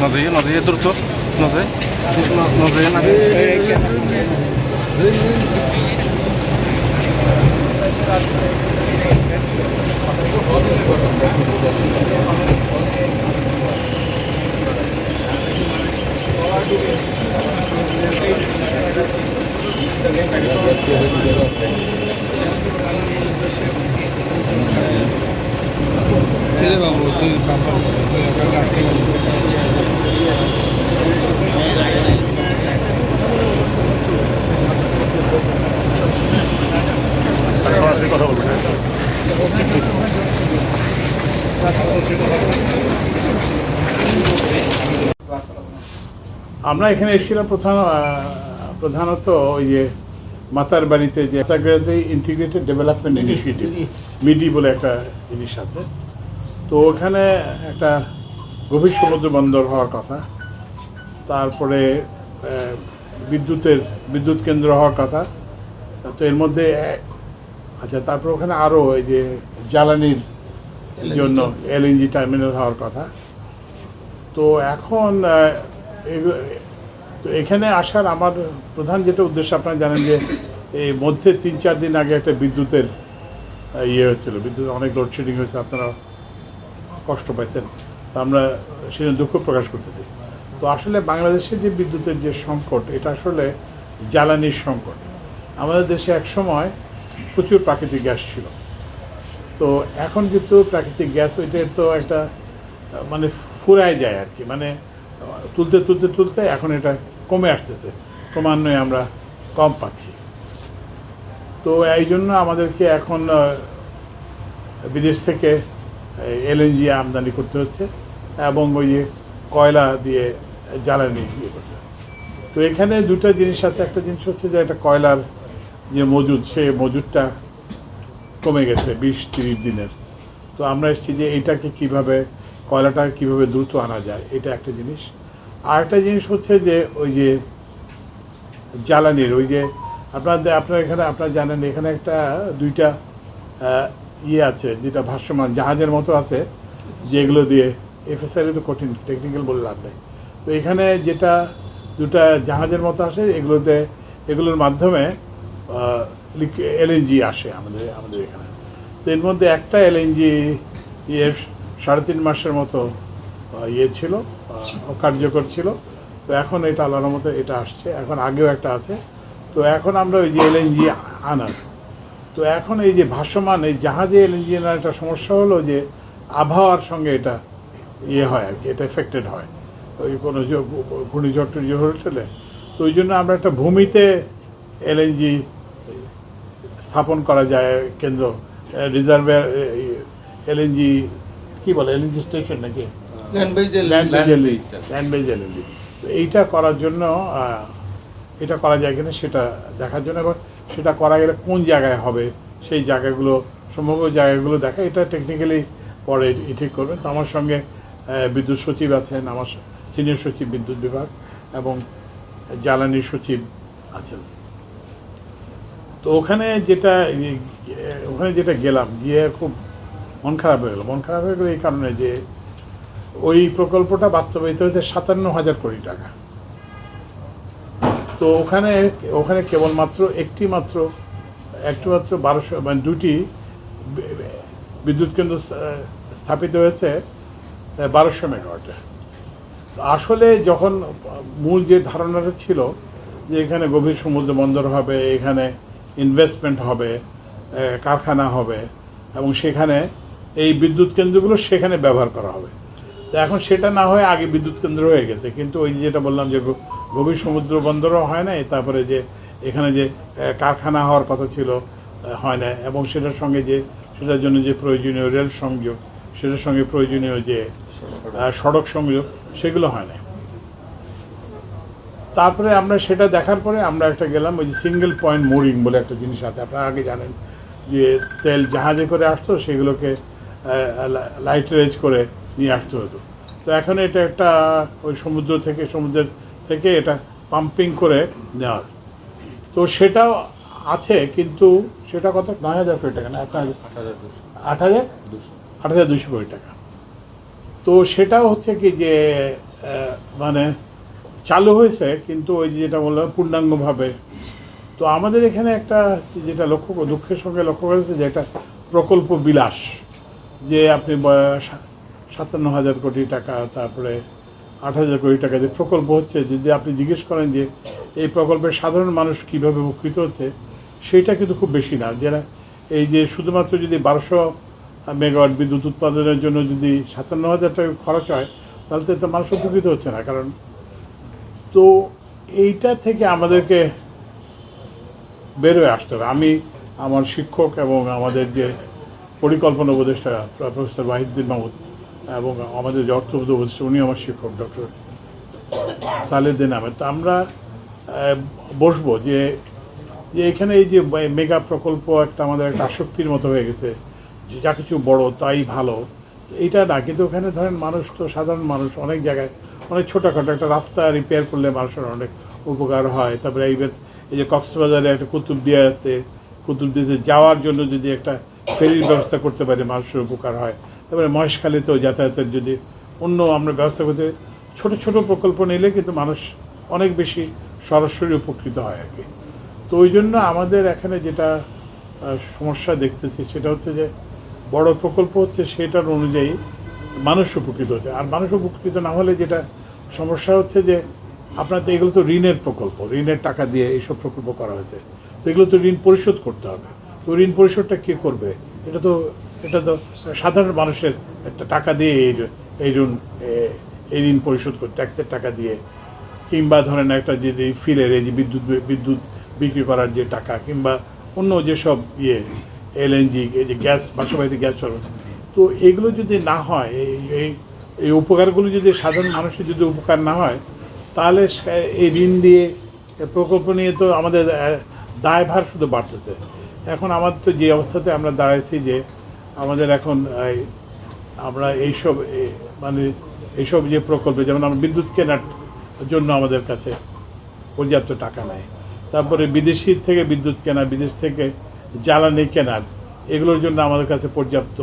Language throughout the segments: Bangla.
no yiyor? Nasıl yiyor? Dur dur. Nasıl? Nasıl yiyor? Nasıl yiyor? Gracias. আমরা এখানে এসেছিলাম প্রধান প্রধানত ওই যে মাতার বাড়িতে যে মাতারগাড়িতে ইন্টিগ্রেটেড ডেভেলপমেন্ট ইনিশিয়েটিভ মিডি বলে একটা জিনিস আছে। তো ওখানে একটা গভীর সমুদ্র বন্দর হওয়ার কথা তারপরে বিদ্যুতের বিদ্যুৎ কেন্দ্র হওয়ার কথা তো এর মধ্যে আচ্ছা তারপর ওখানে আরও ওই যে জ্বালানির জন্য এলএনজি টার্মিনাল হওয়ার কথা। তো এখন তো এখানে আসার আমার প্রধান যেটা উদ্দেশ্য, আপনারা জানেন যে এই মধ্যে তিন চার দিন আগে একটা বিদ্যুতের ইয়ে হয়েছিল, বিদ্যুৎ অনেক লোডশেডিং হয়েছে, আপনারা কষ্ট পাইছেন। আমরা সেজন্য দুঃখ প্রকাশ করতেছি। তো আসলে বাংলাদেশের যে বিদ্যুতের যে সংকট, এটা আসলে জ্বালানির সংকট। আমাদের দেশে এক সময় প্রচুর প্রাকৃতিক গ্যাস ছিল। তো এখন কিন্তু প্রাকৃতিক গ্যাস ওইটার তো একটা মানে ফুরায় যায় আর কি। মানে তুলতে তুলতে তুলতে এখন এটা কমে আসতেছে। ক্রমান্বয়ে আমরা কম পাচ্ছি। তো এই জন্য আমাদেরকে এখন বিদেশ থেকে এলএনজি আমদানি করতে হচ্ছে এবং ওই যে কয়লা দিয়ে জ্বালানি ইয়ে করতে তো এখানে দুটো জিনিস আছে। একটা জিনিস হচ্ছে যে একটা কয়লার যে মজুদ, সে মজুদটা কমে গেছে বিশ, তিরিশ দিনের। তো আমরা এসেছি যে এটাকে কীভাবে কয়লাটাকে কীভাবে দ্রুত আনা যায়, এটা একটা জিনিস। আর একটা জিনিস হচ্ছে যে ওই যে জ্বালানির, ওই যে আপনাদের আপনার এখানে, আপনারা জানেন এখানে একটা, দুইটা ইয়ে আছে যেটা ভাষ্যমান জাহাজের মতো আছে, যেগুলো দিয়ে এফএসআই তো কঠিন টেকনিক্যাল বলে লাভ নেই। তো এখানে যেটা দুটা জাহাজের মতো আসে, এগুলোতে, এগুলোর মাধ্যমে এলএনজি আসে আমাদের আমাদের এখানে। তো এর মধ্যে একটা এলএনজি ইয়ে সাড়ে তিন মাসের মতো ইয়ে ছিল কার্যকর ছিল। তো এখন এটা আল্লাহর মতো এটা আসছে। এখন আগেও একটা আছে। তো এখন আমরা ওই যে এলএনজি আনার। তো এখন এই যে ভাসমান, এই জাহাজে এলএনজি আনার একটা সমস্যা হলো যে আবহাওয়ার সঙ্গে এটা ইয়ে হয় আর কি, এটা এফেক্টেড হয়। ওই কোনো ঘূর্ণিঝড় টুর্ণিঝড় হলে তো ওই জন্য আমরা একটা ভূমিতে এলএনজি স্থাপন করা যায়, কেন্দ্র রিজার্ভের এলএনজি কি বলে এলএনজি স্টেশন নাকি? Land base land base LNG এইটা করার জন্য এটা করা যায় কিনা সেটা দেখার জন্য এবার সেটা করা গেলে কোন জায়গায় হবে সেই জায়গাগুলো সম্ভাব্য জায়গাগুলো দেখা এটা টেকনিক্যালি পরে ই ঠিক করবেন তো আমার সঙ্গে বিদ্যুৎ সচিব আছেন আমার সিনিয়র সচিব বিদ্যুৎ বিভাগ এবং জ্বালানি সচিব আছেন। তো ওখানে যেটা ওখানে যেটা গেলাম গিয়ে খুব মন খারাপ হয়ে গেল। মন খারাপ হয়ে গেলো এই কারণে যে ওই প্রকল্পটা বাস্তবায়িত হয়েছে সাতান্ন হাজার কোটি টাকা। তো ওখানে ওখানে কেবলমাত্র একটি মাত্র একটি মাত্র বারোশো মানে দুটি বিদ্যুৎ কেন্দ্র স্থাপিত হয়েছে বারোশো মেগাওয়াটে। আসলে যখন মূল যে ধারণাটা ছিল যে এখানে গভীর সমুদ্র বন্দর হবে, এখানে ইনভেস্টমেন্ট হবে কারখানা হবে, এবং সেখানে এই বিদ্যুৎ কেন্দ্রগুলো সেখানে ব্যবহার করা হবে। তো এখন সেটা না হয়ে আগে বিদ্যুৎ কেন্দ্র হয়ে গেছে। কিন্তু ওই যেটা বললাম যে গভীর সমুদ্র বন্দরও হয় নাই, তারপরে যে এখানে যে কারখানা হওয়ার কথা ছিল হয় না এবং সেটার সঙ্গে যে, সেটার জন্য যে প্রয়োজনীয় রেল সংযোগ, সেটার সঙ্গে প্রয়োজনীয় যে সড়ক সংযোগ, সেগুলো হয় না তারপরে আমরা সেটা দেখার পরে আমরা একটা গেলাম, ওই যে সিঙ্গেল পয়েন্ট মোরিং বলে একটা জিনিস আছে। আপনারা আগে জানেন যে তেল জাহাজে করে আসতো, সেগুলোকে লাইট রেজ করে নিয়ে আসতে হতো। তো এখন এটা একটা ওই সমুদ্র থেকে সমুদ্রের থেকে এটা পাম্পিং করে নেওয়ার। তো সেটাও আছে কিন্তু সেটা কত? নয় হাজার কোটি টাকা না আট হাজার আট হাজার? দুশো। আট হাজার দুশো কোটি টাকা। তো সেটাও হচ্ছে কি যে মানে চালু হয়েছে কিন্তু ওই যেটা বললাম পূর্ণাঙ্গভাবে। তো আমাদের এখানে একটা যেটা লক্ষ্য দুঃখের সঙ্গে লক্ষ্য করেছে যে একটা প্রকল্প বিলাস। যে আপনি সাতান্ন হাজার কোটি টাকা, তারপরে আট হাজার কোটি টাকা যে প্রকল্প হচ্ছে, যদি আপনি জিজ্ঞেস করেন যে এই প্রকল্পের সাধারণ মানুষ কীভাবে উপকৃত হচ্ছে সেইটা কিন্তু খুব বেশি না। যারা এই যে শুধুমাত্র যদি বারোশো মেগাওয়াট বিদ্যুৎ উৎপাদনের জন্য যদি সাতান্ন হাজার টাকা খরচ হয়, তাহলে তো মানুষ উপকৃত হচ্ছে না। কারণ তো এইটা থেকে আমাদেরকে বেরোয় আসতে হবে। আমি আমার শিক্ষক এবং আমাদের যে পরিকল্পনা উপদেষ্টা প্রফেসর ওয়াহিদ্দিন মাহমুদ এবং আমাদের যে অর্থবোধ উপদেষ্টা উনি আমার শিক্ষক, ডক্টর সালেদ্দিন আহমেদ। তো আমরা বসবো যে যে এখানে এই যে মেগা প্রকল্প একটা আমাদের একটা আসক্তির মতো হয়ে গেছে, যে যা কিছু বড় তাই ভালো এটা না, কিন্তু ওখানে ধরেন মানুষ তো, সাধারণ মানুষ অনেক জায়গায়, অনেক ছোটোখাটো একটা রাস্তা রিপেয়ার করলে মানুষের অনেক উপকার হয়। তারপরে এইবার এই যে কক্সবাজারে একটা কুতুবদিয়াতে কুতুবদিয়াতে যাওয়ার জন্য যদি একটা ফেরির ব্যবস্থা করতে পারে মানুষের উপকার হয়। তারপরে মহেশখালীতেও যাতায়াতের যদি অন্য আমরা ব্যবস্থা করতে ছোট ছোট প্রকল্প নিলে কিন্তু মানুষ অনেক বেশি সরাসরি উপকৃত হয় আর কি। তো ওই জন্য আমাদের এখানে যেটা সমস্যা দেখতেছি সেটা হচ্ছে যে, বড় প্রকল্প হচ্ছে সেটার অনুযায়ী মানুষ উপকৃত হচ্ছে। আর মানুষ উপকৃত না হলে যেটা সমস্যা হচ্ছে যে, আপনার তো এগুলো তো ঋণের প্রকল্প, ঋণের টাকা দিয়ে এইসব প্রকল্প করা হয়েছে। তো এগুলো তো ঋণ পরিশোধ করতে হবে। তো ঋণ পরিশোধটা কে করবে? এটা তো এটা তো সাধারণ মানুষের একটা টাকা দিয়ে এই এই ঋণ এই ঋণ পরিশোধ করে ট্যাক্সের টাকা দিয়ে। কিংবা ধরেন একটা যদি ফিলের এই যে বিদ্যুৎ বিদ্যুৎ বিক্রি করার যে টাকা, কিংবা অন্য যেসব ইয়ে এলএনজি, এই যে গ্যাস বাসা গ্যাস তো এগুলো যদি না হয়, এই এই উপকারগুলো যদি সাধারণ মানুষের যদি উপকার না হয়, তাহলে এই ঋণ দিয়ে প্রকল্প নিয়ে তো আমাদের দায়ভার শুধু বাড়তেছে। এখন আমার তো যে অবস্থাতে আমরা দাঁড়াইছি যে আমাদের এখন আমরা এইসব মানে এইসব যে প্রকল্প, যেমন আমরা বিদ্যুৎ কেনার জন্য আমাদের কাছে পর্যাপ্ত টাকা নেয় তারপরে বিদেশি থেকে বিদ্যুৎ কেনা, বিদেশ থেকে জ্বালানি কেনার, এগুলোর জন্য আমাদের কাছে পর্যাপ্ত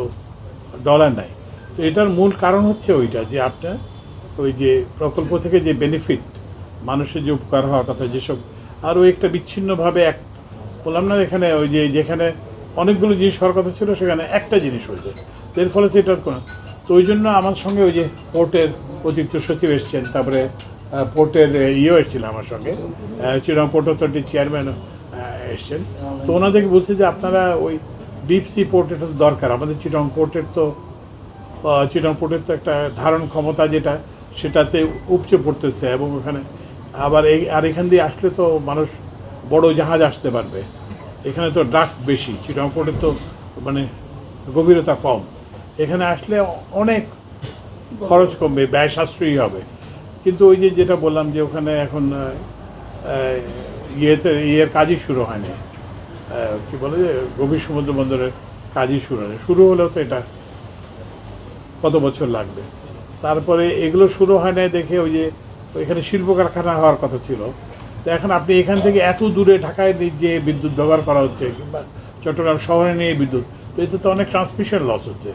ডলার নাই। তো এটার মূল কারণ হচ্ছে ওইটা যে আপনার ওই যে প্রকল্প থেকে যে বেনিফিট মানুষের যে উপকার হওয়ার কথা যেসব আরও একটা বিচ্ছিন্নভাবে এক বললাম না এখানে ওই যে, যেখানে অনেকগুলো জিনিস হওয়ার কথা ছিল, সেখানে একটা জিনিস হয়েছে। এর ফলে সেটার কোনো তো ওই জন্য আমার সঙ্গে ওই যে পোর্টের অতিরিক্ত সচিব এসছেন, তারপরে পোর্টের ইয়েও এসেছিল আমার সঙ্গে। চিরাং পোর্ট অথরিটির চেয়ারম্যানও এসছেন। তো ওনাদেরকে বলছে যে আপনারা ওই ডিপ পোর্টের তো দরকার। আমাদের চিটং পোর্টের তো চিটং পোর্টের তো একটা ধারণ ক্ষমতা যেটা, সেটাতে উপচে পড়তেছে এবং ওখানে আবার এই আর এখান দিয়ে আসলে তো মানুষ বড় জাহাজ আসতে পারবে। এখানে তো ড্রাফট বেশি চিটং তো মানে গভীরতা কম। এখানে আসলে অনেক খরচ কমবে, ব্যয় সাশ্রয়ী হবে। কিন্তু ওই যে যেটা বললাম যে ওখানে এখন ইয়েতে, ইয়ের কাজই শুরু হয়নি। কি বলে যে, গভীর সমুদ্র বন্দরের কাজই শুরু হয়নি। শুরু হলেও তো এটা কত বছর লাগবে? তারপরে এগুলো শুরু হয় না দেখে ওই যে এখানে শিল্প কারখানা হওয়ার কথা ছিল। তো এখন আপনি এখান থেকে এত দূরে ঢাকায় যে বিদ্যুৎ ব্যবহার করা হচ্ছে, কিংবা চট্টগ্রাম শহরে নিয়ে বিদ্যুৎ, তো এতে তো অনেক ট্রান্সমিশন লস হচ্ছে।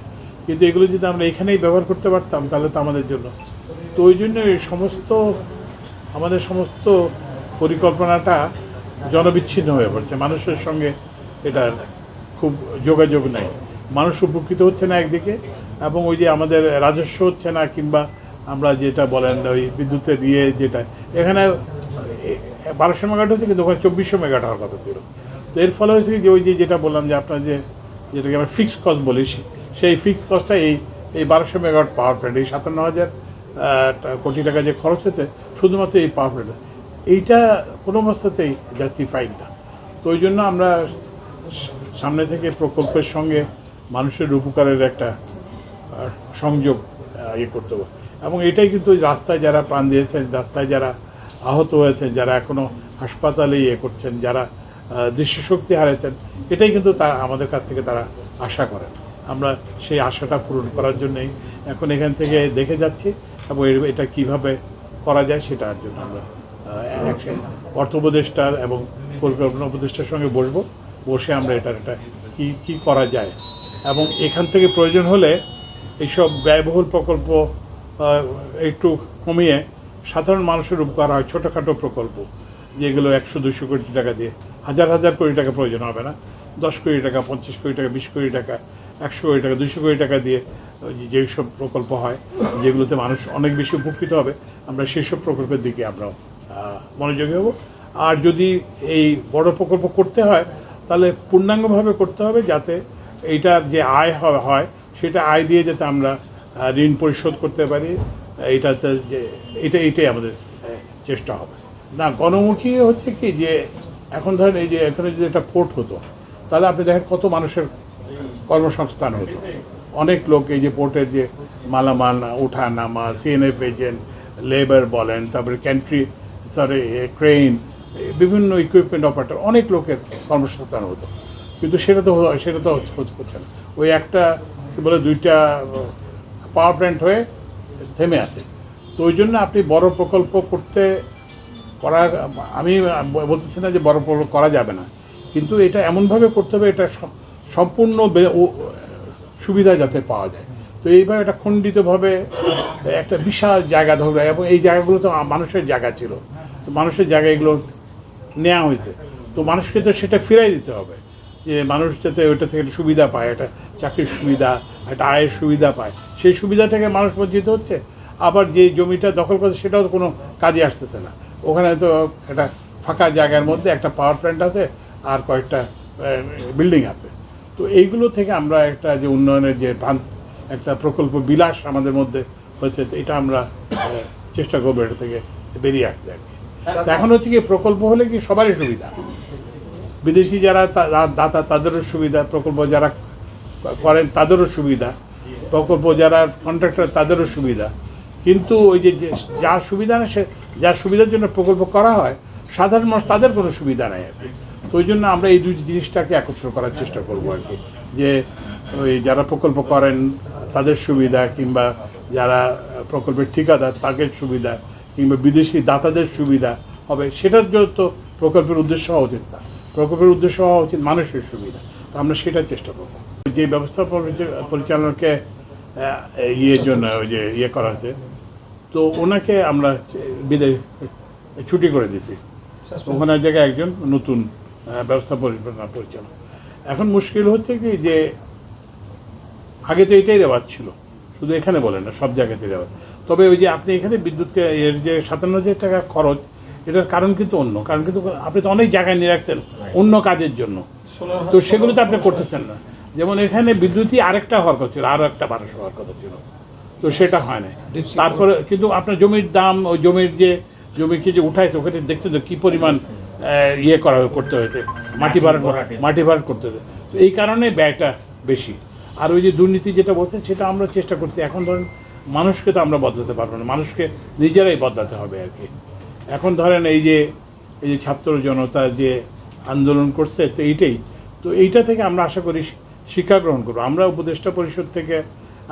কিন্তু এগুলো যদি আমরা এখানেই ব্যবহার করতে পারতাম, তাহলে তো আমাদের জন্য। তো ওই জন্য সমস্ত, আমাদের সমস্ত পরিকল্পনাটা জনবিচ্ছিন্ন হয়ে পড়ছে। মানুষের সঙ্গে এটার খুব যোগাযোগ নেই। মানুষ উপকৃত হচ্ছে না একদিকে, এবং ওই যে আমাদের রাজস্ব হচ্ছে না, কিংবা আমরা যেটা বলেন ওই বিদ্যুতের ইয়ে যেটা, এখানে বারোশো মেগাট হচ্ছে কিন্তু ওখানে চব্বিশশো মেগাট হওয়ার কথা ছিল। তো এর ফলে হয়েছে যে ওই যে যেটা বললাম যে আপনার যে, যেটাকে আমরা ফিক্সড কস্ট বলি সেই ফিক্সড কস্টটা এই এই বারোশো মেগাওয়াট পাওয়ার প্ল্যান্ট এই সাতান্ন হাজার কোটি টাকা যে খরচ হয়েছে, শুধুমাত্র এই পাওয়ার প্ল্যান্ট এইটা কোনো অবস্থাতেই জাস্টিফাইড না। তো ওই জন্য আমরা সামনে থেকে প্রকল্পের সঙ্গে মানুষের উপকারের একটা সংযোগ ইয়ে করতে হবে। এবং এটাই কিন্তু রাস্তায় যারা প্রাণ দিয়েছেন, রাস্তায় যারা আহত হয়েছেন যারা এখনও হাসপাতালে ইয়ে করছেন যারা আহ, দৃষ্টিশক্তি হারিয়েছেন এটাই কিন্তু তারা আমাদের কাছ থেকে তারা আশা করেন। আমরা সেই আশাটা পূরণ করার জন্যই এখন এখান থেকে দেখে যাচ্ছি এবং এটা কীভাবে করা যায় সেটার জন্য আমরা অর্থ উপদেষ্টা এবং পরিকল্পনা উপদেষ্টার সঙ্গে বসবো বসে আমরা এটার এটা কী কী করা যায়। এবং এখান থেকে প্রয়োজন হলে এইসব ব্যয়বহুল প্রকল্প একটু কমিয়ে সাধারণ মানুষের উপকার হয় ছোটোখাটো প্রকল্প যেগুলো একশো দুশো কোটি টাকা দিয়ে হাজার হাজার কোটি টাকা প্রয়োজন হবে না। দশ কোটি টাকা পঞ্চাশ কোটি টাকা বিশ কোটি টাকা একশো কোটি টাকা দুশো কোটি টাকা দিয়ে ওই যে- যেসব প্রকল্প হয় যেগুলোতে মানুষ অনেক বেশি উপকৃত হবে আমরা সেসব প্রকল্পের দিকে আমরা আহ, মনোযোগী হব। আর যদি এই বড় প্রকল্প করতে হয় তাহলে পূর্ণাঙ্গভাবে করতে হবে যাতে এইটার যে আয় হয় সেটা আয় দিয়ে যাতে আমরা ঋণ পরিশোধ করতে পারি এইটাতে যে, এটা, এটাই আমাদের চেষ্টা হবে। না, গণমুখী হচ্ছে কি যে, এখন ধরেন এই যে, এখানে যদি একটা পোর্ট হতো, তাহলে আপনি দেখেন কত মানুষের কর্মসংস্থান হতো। অনেক লোক এই যে পোর্টের যে মালামাল ওঠা নামা সিএনএফ এজেন্ট লেবার বলেন, তারপরে ক্যান্ট্রি সরি ক্রেন বিভিন্ন ইকুইপমেন্ট অপারেটর অনেক লোকের কর্মসংস্থান হতো। কিন্তু সেটা তো সেটা তো হচ্ছে- না। ওই একটা, কি বলে, দুইটা পাওয়ার প্ল্যান্ট হয়ে থেমে আছে। তো ওই জন্য আপনি বড় প্রকল্প করতে করা, আমি বলতেছি না যে বড় প্রকল্প করা যাবে না। কিন্তু এটা এমনভাবে করতে হবে, এটা সম্পূর্ণ সুবিধা যাতে পাওয়া যায়। তো এইভাবে একটা খণ্ডিতভাবে একটা বিশাল জায়গা ধরবে এবং এই জায়গাগুলো তো মানুষের জায়গা ছিল। তো মানুষের জায়গা এগুলো নেওয়া হয়েছে। তো মানুষকে তো সেটা ফিরাই দিতে হবে। যে মানুষ যাতে ওইটা থেকে সুবিধা পায়, একটা চাকরির সুবিধা, একটা আয়ের সুবিধা পায়, সেই সুবিধা থেকে মানুষ বঞ্চিত হচ্ছে। আবার যে জমিটা দখল করছে, সেটাও কোনো কাজে আসতেছে না। ওখানে তো একটা ফাঁকা জায়গার মধ্যে একটা পাওয়ার প্ল্যান্ট আছে আর কয়েকটা বিল্ডিং আছে। তো এইগুলো থেকে আমরা একটা যে উন্নয়নের যে একটা প্রকল্প বিলাস আমাদের মধ্যে হচ্ছে এটা আমরা চেষ্টা করব এটা থেকে বেরিয়ে আসতে আর কি। এখন হচ্ছে কি প্রকল্প হলে কি সবারই সুবিধা? বিদেশি যারা দাতা, তাদেরও সুবিধা, প্রকল্প যারা করেন তাদেরও সুবিধা, প্রকল্প যারা কন্ট্রাক্টর তাদেরও সুবিধা। কিন্তু ওই যে যে- সুবিধা না সে যার সুবিধার জন্য প্রকল্প করা হয়, সাধারণ মানুষ তাদের কোনো সুবিধা নেই আর কি তো ওই জন্য আমরা এই দুই জিনিসটাকে একত্র করার চেষ্টা করব আর কি। যে ওই যারা প্রকল্প করেন, তাদের সুবিধা কিংবা যারা প্রকল্পের ঠিকাদার, তাদের সুবিধা কিংবা বিদেশি দাতাদের সুবিধা হবে, সেটার জন্য তো প্রকল্পের উদ্দেশ্য হওয়া উচিত না প্রকল্পের উদ্দেশ্য হওয়া উচিত মানুষের সুবিধা। তো আমরা সেটা চেষ্টা করব। যে ব্যবস্থা পরিচালনাকে ইয়ের জন্য ওই যে ইয়ে করা হয়েছে তো ওনাকে আমরা বিদায়, ছুটি করে দিয়েছি। ওখানে জায়গায় একজন নতুন ব্যবস্থা পরিচালনা পরিচালক। এখন মুশকিল হচ্ছে কি যে আগে তো এটাই রেওয়াজ ছিল। শুধু এখানে বলেন না, সব জায়গাতে রেওয়াজ। তবে ওই যে আপনি এখানে বিদ্যুৎকে, এর যে সাতান্ন হাজার টাকা খরচ, এটার কারণ কিন্তু অন্য। কারণ কিন্তু আপনি তো অনেক জায়গায় নিয়ে রাখছেন। অন্য কাজের জন্য। তো সেগুলো তো আপনি করতেছেন না। যেমন এখানে বিদ্যুৎই আরেকটা হওয়ার কথা ছিল আরও একটা বারোশো হওয়ার কথা ছিল। তো সেটা হয় না তারপরে কিন্তু আপনার জমির দাম ওই জমির যে জমিকে যে উঠাইছে ওখানে দেখছেন তো কী পরিমাণ ইয়ে করা করতে হয়েছে। মাটি ভাড়া মাটি ভাড়া করতে হয়েছে। তো এই কারণে ব্যয়টা বেশি। আর ওই যে দুর্নীতি যেটা বলছেন সেটা আমরা চেষ্টা করছি। এখন ধরেন মানুষকে তো আমরা বদলাতে পারব না। মানুষকে নিজেরাই বদলাতে হবে আর কি। এখন ধরেন এই যে এই যে ছাত্র জনতা যে আন্দোলন করছে তো এইটাই। তো এইটা থেকে আমরা আশা করি শিক্ষা গ্রহণ করব। আমরা উপদেষ্টা পরিষদ থেকে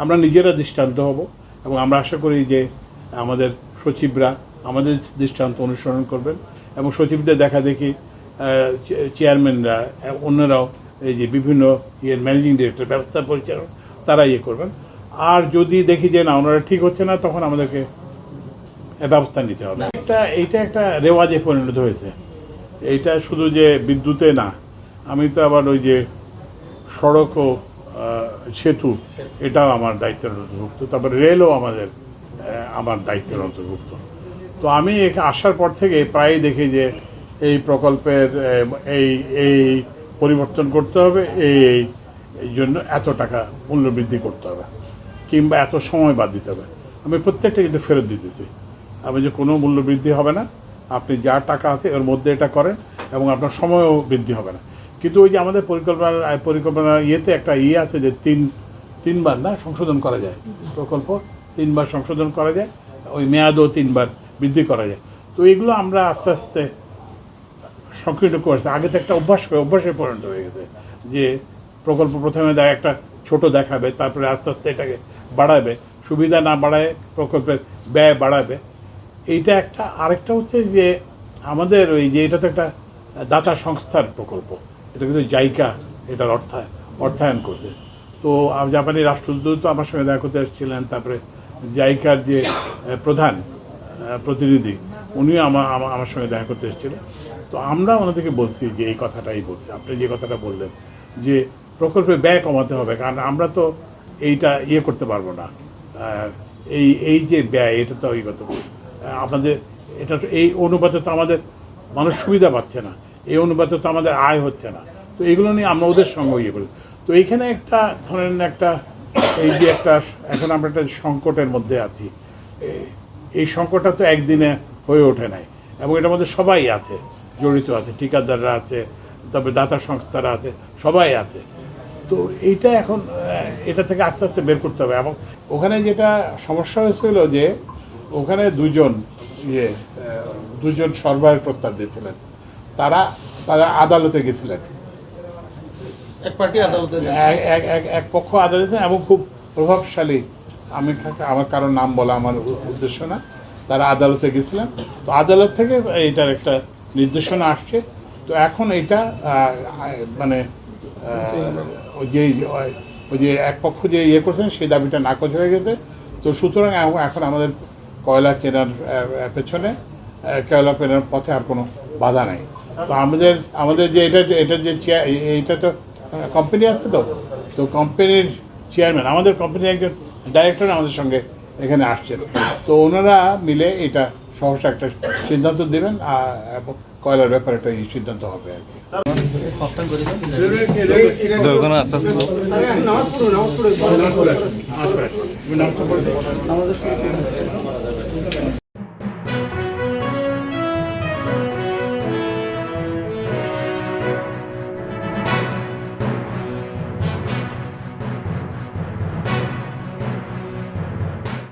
আমরা নিজেরা দৃষ্টান্ত হব এবং আমরা আশা করি যে আমাদের সচিবরা আমাদের দৃষ্টান্ত অনুসরণ করবেন এবং সচিবদের দেখা দেখি চেয়ারম্যানরা অন্যরাও এই যে বিভিন্ন ইয়ের ম্যানেজিং ডিরেক্টর ব্যবস্থা পরিচালক তারা ইয়ে করবেন। আর যদি দেখি যে না ওনারা ঠিক হচ্ছে না তখন আমাদেরকে ব্যবস্থা নিতে হবে। এটা এইটা একটা রেওয়াজে পরিণত হয়েছে। এইটা শুধু যে বিদ্যুতে না, আমি তো আবার ওই যে সড়ক ও সেতু, এটাও আমার দায়িত্বের অন্তর্ভুক্ত। তারপরে রেলও আমাদের আমার দায়িত্বের অন্তর্ভুক্ত। তো আমি আসার পর থেকে প্রায় দেখি যে এই প্রকল্পের এই এই পরিবর্তন করতে হবে এই এই জন্য এত টাকা মূল্য বৃদ্ধি করতে হবে, কিংবা এত সময় বাদ দিতে হবে। আমি প্রত্যেকটা কিন্তু ফেরত দিতেছি। আমি যে কোনো মূল্য বৃদ্ধি হবে না। আপনি যা টাকা আছে এর মধ্যে এটা করেন এবং আপনার সময়ও বৃদ্ধি হবে না। কিন্তু ওই যে আমাদের পরিকল্পনা পরিকল্পনা ইয়েতে একটা ইয়ে আছে যে তিন, তিনবার না সংশোধন করা যায়। প্রকল্প তিনবার সংশোধন করা যায়, ওই মেয়াদও তিনবার বৃদ্ধি করা যায়। তো এগুলো আমরা আস্তে আস্তে সংকীর্ণ করেছে। আগে তো একটা অভ্যাস, অভ্যাসে পরিণত হয়ে গেছে যে প্রকল্প প্রথমে দেয় একটা ছোট দেখাবে, তারপরে আস্তে আস্তে এটাকে বাড়াবে। সুবিধা না বাড়ায় প্রকল্পের ব্যয় বাড়াবে। এইটা একটা, আরেকটা হচ্ছে যে আমাদের ওই যে এটা তো একটা দাতা সংস্থার প্রকল্প, এটা কিন্তু জাইকা, এটার অর্থায়, অর্থায়ন করছে। তো জাপানি রাষ্ট্রদূত তো আমার সঙ্গে দেখা করতে এসেছিলেন, তারপরে জাইকার যে প্রধান প্রতিনিধি, উনিও আমার আমার- সঙ্গে দেখা করতে এসেছিলেন। তো আমরা ওনাদেরকে বলছি যে এই কথাটাই বলছি। আপনি যে কথাটা বললেন যে প্রকল্পে ব্যয় কমাতে হবে, কারণ আমরা তো এইটা ইয়ে করতে পারব না। এই এই যে ব্যয়, এটা তো ওই কথা আমাদের এটা এই অনুপাতে তো আমাদের মানুষ সুবিধা পাচ্ছে না। এই অনুপাতে তো আমাদের আয় হচ্ছে না। তো এগুলো নিয়ে আমরা ওদের সঙ্গে ইয়ে করি। তো এইখানে একটা, ধরেন একটা, এই যে একটা, এখন আমরা একটা সংকটের মধ্যে আছি। এই সংকটটা তো একদিনে হয়ে ওঠে নাই। এবং এটার মধ্যে সবাই আছে, জড়িত আছে, ঠিকাদাররা আছে, তারপরে দাতা সংস্থারা আছে, সবাই আছে। তো এইটা এখন এটা থেকে আস্তে আস্তে বের করতে হবে। এবং ওখানে যেটা সমস্যা হয়েছিল যে ওখানে দুজন ইয়ে দুজন সরবরাহের প্রস্তাব দিয়েছিলেন। তারা তারা আদালতে গেছিলেন। এক পার্টি আদালতে এক- পক্ষ আদালতে এবং খুব প্রভাবশালী আমি আমার কারোর নাম বলা আমার উদ্দেশ্য না। তারা আদালতে গেছিলেন। তো আদালত থেকে এইটার একটা নির্দেশনা আসছে। তো এখন এটা মানে ওই যে ওই যে এক পক্ষ যে ইয়ে করছেন সেই দাবিটা নাকচ হয়ে গেছে। তো সুতরাং এখন আমাদের কয়লা কেনার পেছনে কয়লা কেনার পথে আর কোনো বাধা নাই। তো আমাদের আমাদের যে এটা এটা যে চেয়ার এইটা তো কোম্পানি আছে তো। তো কোম্পানির চেয়ারম্যান আমাদের কোম্পানির একজন ডাইরেক্টর আমাদের সঙ্গে এখানে আসছেন। তো ওনারা মিলে এটা সহসা একটা সিদ্ধান্ত দেবেন আর এবং কয়লার ব্যাপারে একটা এই সিদ্ধান্ত হবে আর কি। যে